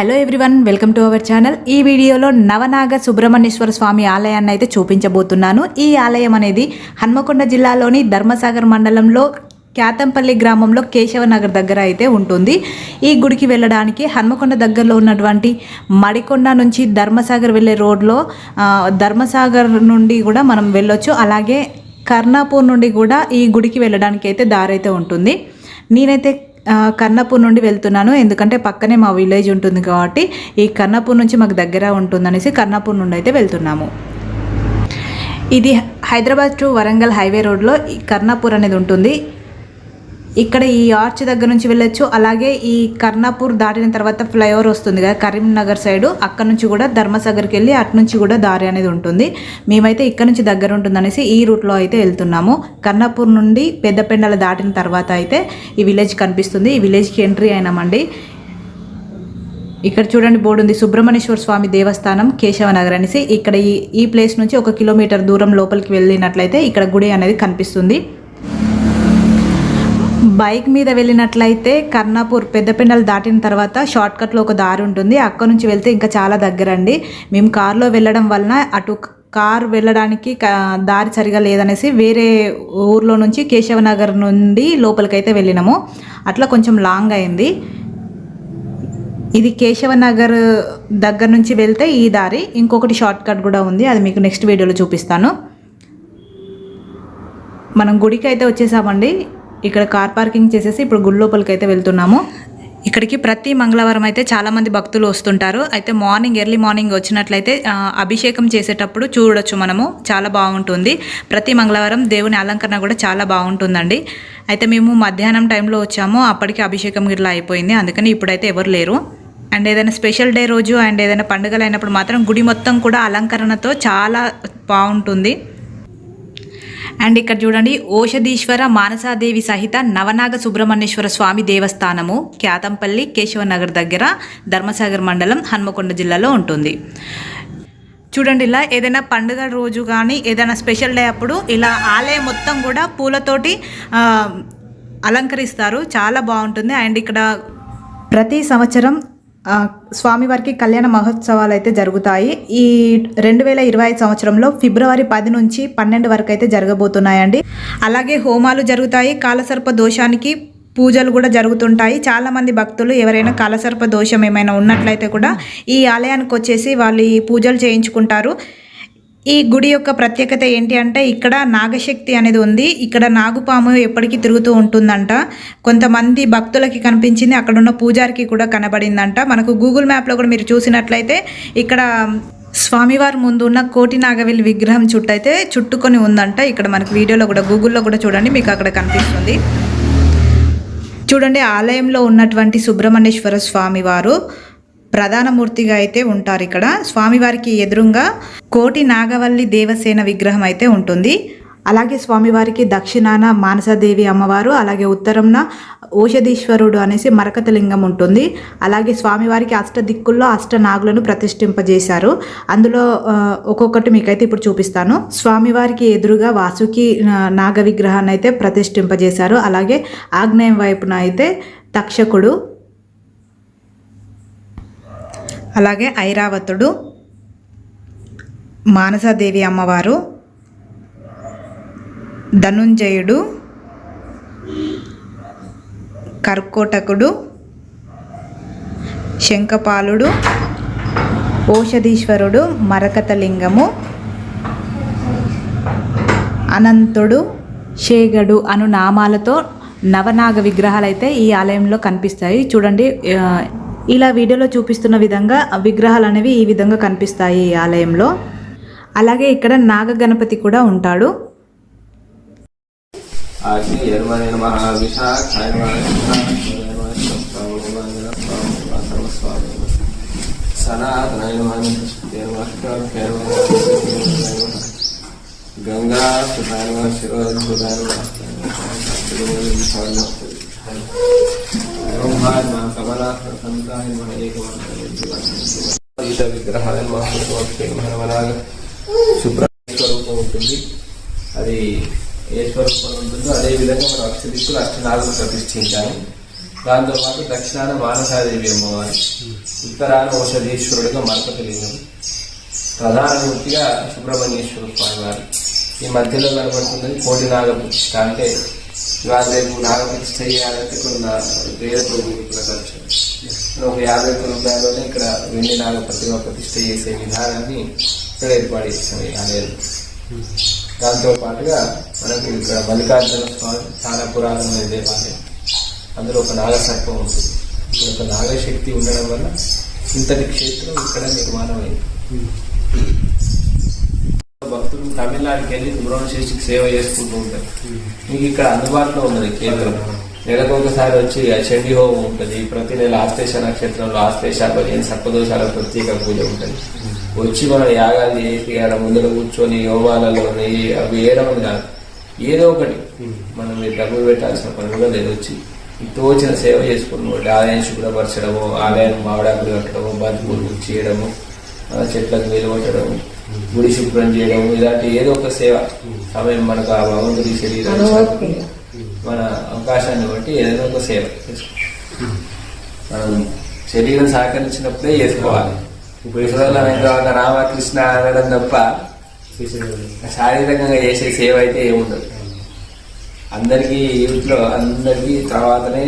Hello everyone welcome to our channel. ఈ వీడియోలో నవనాగ సుబ్రహ్మణ్యేశ్వర స్వామి ఆలయాన్ని అయితే చూపించబోతున్నాను. ఈ ఆలయం అనేది హన్మకొండ జిల్లాలోని ధర్మసాగర్ మండలంలో క్యాతంపల్లి గ్రామంలో కేశవనగర్ దగ్గర అయితే ఉంటుంది. ఈ గుడికి వెళ్ళడానికి హన్మకొండ దగ్గరలో ఉన్నటువంటి మడికొండ నుంచి ధర్మసాగర్ వెళ్ళే రోడ్లో ధర్మసాగర్ నుండి కూడా మనం వెళ్ళొచ్చు. అలాగే కర్ణాపూర్ నుండి కూడా ఈ గుడికి వెళ్ళడానికి అయితే దారి అయితే ఉంటుంది. నేనైతే కన్నపూర్ నుండి వెళ్తున్నాను. ఎందుకంటే పక్కనే మా విలేజ్ ఉంటుంది కాబట్టి ఈ కన్నపూర్ నుంచి మాకు దగ్గర ఉంటుందనేసి కర్ణాపూర్ నుండి అయితే వెళ్తున్నాము. ఇది హైదరాబాద్ టు వరంగల్ హైవే రోడ్లో ఈ కర్ణాపూర్ అనేది ఉంటుంది. ఇక్కడ ఈ ఆర్చ్ దగ్గర నుంచి వెళ్ళొచ్చు. అలాగే ఈ కర్ణాపూర్ దాటిన తర్వాత ఫ్లైఓవర్ వస్తుంది కదా కరీంనగర్ సైడ్. అక్కడ నుంచి కూడా ధర్మసాగర్కి వెళ్ళి అటు నుంచి కూడా దారి అనేది ఉంటుంది. మేమైతే ఇక్కడ నుంచి దగ్గర ఉంటుందనేసి ఈ రూట్లో అయితే వెళ్తున్నాము. కర్ణాపూర్ నుండి పెద్దపెండల దాటిన తర్వాత అయితే ఈ విలేజ్ కనిపిస్తుంది. ఈ విలేజ్కి ఎంట్రీ అయినామండి. ఇక్కడ చూడండి బోర్డు ఉంది. సుబ్రహ్మణ్యేశ్వర స్వామి దేవస్థానం కేశవనగర్ అనేసి. ఇక్కడ ఈ ఈ ప్లేస్ నుంచి ఒక కిలోమీటర్ దూరం లోపలికి వెళ్ళినట్లయితే ఇక్కడ గుడి అనేది కనిపిస్తుంది. బైక్ మీద వెళ్ళినట్లయితే కర్ణాపూర్ పెద్దపెండలు దాటిన తర్వాత షార్ట్కట్లో ఒక దారి ఉంటుంది. అక్కడ నుంచి వెళ్తే ఇంకా చాలా దగ్గర అండి మేము కారులో వెళ్ళడం వలన అటు కార్ వెళ్ళడానికి దారి సరిగా లేదనేసి వేరే ఊర్లో నుంచి కేశవనగర్ నుండి లోపలికైతే వెళ్ళినాము. అట్లా కొంచెం లాంగ్ అయింది. ఇది కేశవనగర్ దగ్గర నుంచి వెళ్తే ఈ దారి. ఇంకొకటి షార్ట్ కట్ కూడా ఉంది. అది మీకు నెక్స్ట్ వీడియోలో చూపిస్తాను. మనం గుడికి అయితే వచ్చేసామండి. ఇక్కడ కార్ పార్కింగ్ చేసేసి ఇప్పుడు గుడి లోపలికి అయితే వెళ్తున్నాము. ఇక్కడికి ప్రతి మంగళవారం అయితే చాలామంది భక్తులు వస్తుంటారు. అయితే మార్నింగ్ ఎర్లీ మార్నింగ్ వచ్చినట్లయితే అభిషేకం చేసేటప్పుడు చూడొచ్చు మనము. చాలా బాగుంటుంది. ప్రతి మంగళవారం దేవుని అలంకరణ కూడా చాలా బాగుంటుందండి. అయితే మేము మధ్యాహ్నం టైంలో వచ్చాము. అప్పటికి అభిషేకం ఇట్లా అయిపోయింది. అందుకని ఇప్పుడైతే ఎవరు లేరు. అండ్ ఏదైనా స్పెషల్ డే రోజు అండ్ ఏదైనా పండుగలు అయినప్పుడు మాత్రం గుడి మొత్తం కూడా అలంకరణతో చాలా బాగుంటుంది. అండ్ ఇక్కడ చూడండి ఓషధీశ్వర మానసాదేవి సహిత నవనాగ సుబ్రహ్మణ్యేశ్వర స్వామి దేవస్థానము క్యాతంపల్లి కేశవనగర్ దగ్గర ధర్మసాగర్ మండలం హన్మకొండ జిల్లాలో ఉంటుంది. చూడండి ఇలా ఏదైనా పండుగ రోజు కానీ ఏదైనా స్పెషల్ డే అప్పుడు ఇలా ఆలయం మొత్తం కూడా పూలతోటి అలంకరిస్తారు. చాలా బాగుంటుంది. అండ్ ఇక్కడ ప్రతి సంవత్సరం స్వామివారికి కళ్యాణ మహోత్సవాలు అయితే జరుగుతాయి. ఈ రెండు వేల ఇరవై ఐదు సంవత్సరంలో ఫిబ్రవరి పది నుంచి పన్నెండు వరకు అయితే జరగబోతున్నాయండి. అలాగే హోమాలు జరుగుతాయి. కాలసర్ప దోషానికి పూజలు కూడా జరుగుతుంటాయి. చాలా మంది భక్తులు ఎవరైనా కాలసర్ప దోషం ఏమైనా ఉన్నట్లయితే కూడా ఈ ఆలయానికి వచ్చేసి వాళ్ళు ఈ పూజలు చేయించుకుంటారు. ఈ గుడి యొక్క ప్రత్యేకత ఏంటి అంటే ఇక్కడ నాగశక్తి అనేది ఉంది. ఇక్కడ నాగుపాము ఎప్పటికీ తిరుగుతూ ఉంటుందంట. కొంతమంది భక్తులకి కనిపించింది. అక్కడ ఉన్న పూజారికి కూడా కనబడిందంట. మనకు గూగుల్ మ్యాప్లో కూడా మీరు చూసినట్లయితే ఇక్కడ స్వామివారి ముందు ఉన్న కోటి నాగవెల్లి విగ్రహం చుట్టూ అయితే చుట్టుకొని ఉందంట. ఇక్కడ మనకు వీడియోలో కూడా గూగుల్లో కూడా చూడండి మీకు అక్కడ కనిపిస్తుంది. చూడండి ఆలయంలో ఉన్నటువంటి సుబ్రహ్మణ్యేశ్వర స్వామి వారు ప్రధాన మూర్తిగా అయితే ఉంటారు ఇక్కడ. స్వామివారికి ఎదురుగా కోటి నాగవల్లి దేవసేన విగ్రహం అయితే ఉంటుంది. అలాగే స్వామివారికి దక్షిణాన మానసదేవి అమ్మవారు అలాగే ఉత్తరంన ఓషధీశ్వరుడు అనేసి మరకతలింగం ఉంటుంది. అలాగే స్వామివారికి అష్ట దిక్కుల్లో అష్ట నాగులను ప్రతిష్ఠింపజేశారు. అందులో ఒక్కొక్కటి మీకైతే ఇప్పుడు చూపిస్తాను. స్వామివారికి ఎదురుగా వాసుకి నాగ విగ్రహాన్ని అయితే ప్రతిష్ఠింపజేశారు. అలాగే ఆగ్నేయం వైపున అయితే తక్షకుడు అలాగే ఐరావతుడు మానసాదేవి అమ్మవారు ధనుంజయుడు కర్కోటకుడు శంఖపాలుడు ఓషధీశ్వరుడు మరకతలింగము అనంతుడు షేగడు అను నామాలతో నవనాగ విగ్రహాలు అయితే ఈ ఆలయంలో కనిపిస్తాయి. చూడండి ఇలా వీడియోలో చూపిస్తున్న విధంగా విగ్రహాలు అనేవి ఈ విధంగా కనిపిస్తాయి ఈ ఆలయంలో. అలాగే ఇక్కడ నాగగణపతి కూడా ఉంటాడు. గంగా బ్రహ్మాయ నమః కమలాసన సంతాయ నమః ఏకమంత్ర విగ్రహాయ నమః పుష్పవక్షే నమః నమనాగ శుభ్ర స్వరూపం ఉంటుంది అది ఏ స్వరూపం ఉంటుందో అదే విధంగా మనం అక్షదిక్కులు అష్టనాగులు ప్రతిష్ఠించాము దాంతో పాటు దక్షిణాన మానసాదేవి అమ్మవారు ఉత్తరాన ఔషధీశ్వరుడిగా మరపకలింగం ప్రధానమూర్తిగా సుబ్రహ్మణ్యేశ్వర స్వామి వారు. ఈ మధ్యలో కనబడుతున్నది కోటి నాగప్రతిష్ఠ అంటే ఇవాళ రేపు నాగప్రతిష్ఠ చేయాలంటే కొన్ని నా- వేలతో ఖర్చు ఒక యాభై ఒక్క రూపాయలలోనే ఇక్కడ వెండి నాగ ప్రతిమ ప్రతిష్ఠ చేసే విధానాన్ని ఇక్కడ ఏర్పాటు చేస్తాం ఈ ఆలయంలో దాంతో పాటుగా మనకి ఇక్కడ మల్లికార్జున స్వామి చాలా పురాతనమైన దేవాలయం అందులో ఒక నాగసర్పం ఉంటుంది ఒక నాగశక్తి ఉండడం వల్ల ఇంతటి క్షేత్రం ఇక్కడ నిర్మాణమైంది తమిళనాడుకి వెళ్ళి శేషికి సేవ చేసుకుంటూ ఉంటారు. మీకు ఇక్కడ అందుబాటులో ఉన్నది కేంద్రం. నెలకు ఒకసారి వచ్చి చండీ హోమం ఉంటుంది. ప్రతి నెల ఆశ్లేష నక్షత్రంలో ఆశ్లేష పదిహేను సర్పదోషాల ప్రత్యేక పూజ ఉంటుంది. వచ్చి మనం యాగాలు చేసి ఆడ ముందర కూర్చొని హోమాలలో అవి వేయడం కాదు. ఏదో ఒకటి. మనం మీరు డబ్బులు పెట్టాల్సిన పని కూడా లేదు. వచ్చి తోచిన సేవ చేసుకుని ఆలయం శుభ్రపరచడము ఆలయం మామిడాకులు కట్టడము బంతిపూలు చేయడము ఆ చెట్లకు నిలబెట్టడము గుడి శుభ్రం చేయడం ఇలాంటి ఏదో ఒక సేవ సమయం మనకు ఆ భగవంతుడి శరీరం మన అవకాశాన్ని బట్టి ఏదైనా ఒక సేవ. మనం శరీరం సహకరించినప్పుడే చేసుకోవాలి. ఇప్పుడు ఇసులలో అయిన తర్వాత రామకృష్ణ అనడం తప్ప శారీరకంగా చేసే సేవ అయితే ఏముండదు. అందరికీ యూత్లో అందరికీ తర్వాతనే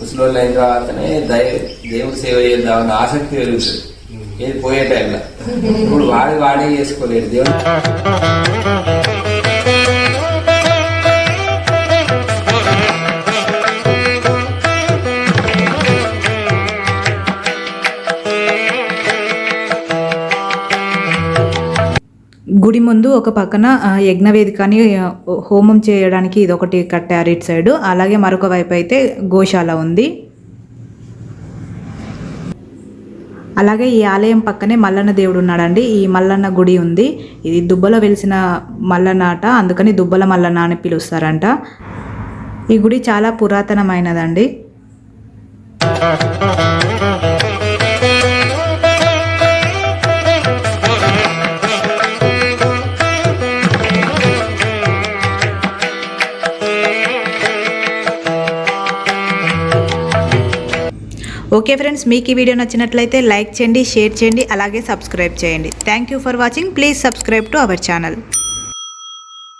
ముసలోళ్ళు అయిన తర్వాతనే దై దేవుడి సేవ చేద్దామన్న ఆసక్తి పెరుగుతుంది. ఏది పోయే టైంలో ఇప్పుడు వాడి వాడే చేసుకోలేడు దేవుడు. గుడి ముందు ఒక పక్కన ఆ, యజ్ఞవేదికని హోమం చేయడానికి ఇది ఒకటి కట్టారు ఇటు సైడు. అలాగే మరొక వైపు అయితే గోశాల ఉంది. అలాగే ఈ ఆలయం పక్కనే మల్లన్న దేవుడు ఉన్నాడండి. ఈ మల్లన్న గుడి ఉంది. ఇది దుబ్బలో వెలిసిన మల్లన్న అట అందుకని దుబ్బల మల్లన్న అని పిలుస్తారంట. ఈ గుడి చాలా పురాతనమైనదండి. ఓకే ఫ్రెండ్స్ మీకు ఈ వీడియో నచ్చినట్లయితే లైక్ చేయండి షేర్ చేయండి అలాగే సబ్స్క్రైబ్ చేయండి. Thank you for watching please subscribe to our channel